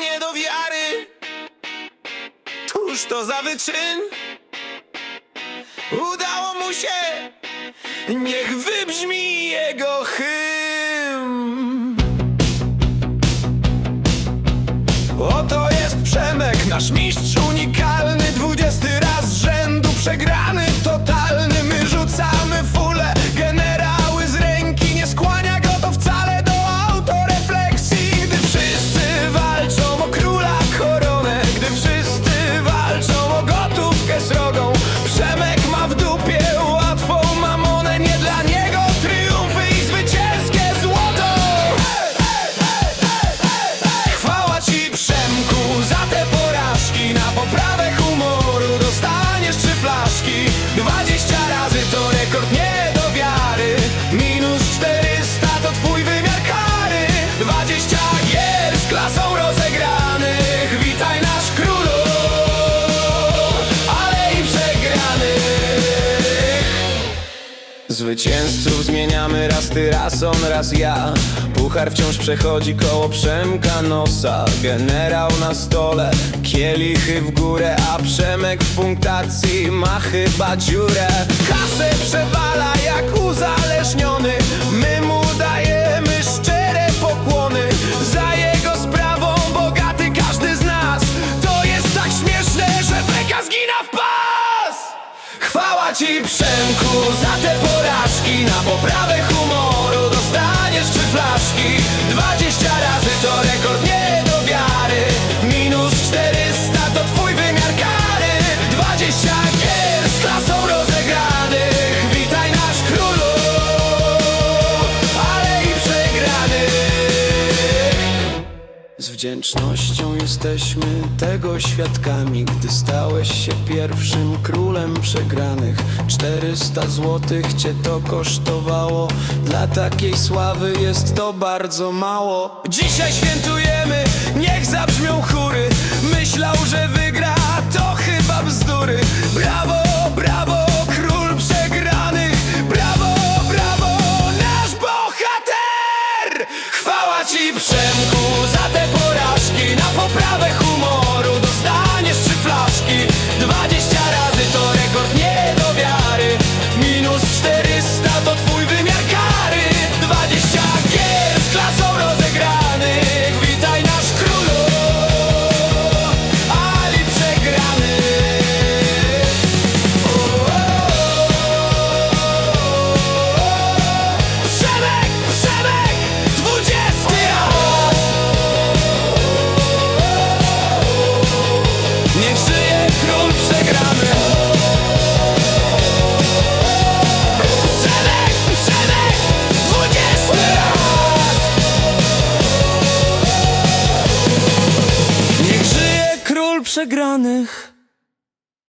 nie do wiary. Cóż to za wyczyn? Udało mu się. Niech wybrzmi jego hymn. Oto jest Przemek, nasz mistrz unikalny Zwycięzców zmieniamy raz ty, raz on, raz ja. Puchar wciąż przechodzi koło Przemka nosa. Generał na stole, kielichy w górę A Przemek w punktacji ma chyba dziurę. Kasę przewala jak uzależniony. My mu dajemy szczere pokłony. Za jego sprawą bogaty każdy z nas. To jest tak śmieszne, że beka zgina w pas! Chwała ci Przemku za te na poprawę humoru dostaniesz trzy flaszki. 20 z wdzięcznością jesteśmy tego świadkami, gdy stałeś się pierwszym królem przegranych. 400 złotych cię to kosztowało, dla takiej sławy jest to bardzo mało. Dzisiaj świętujemy, niech zabrzmią chóry. Myślał, że przegranych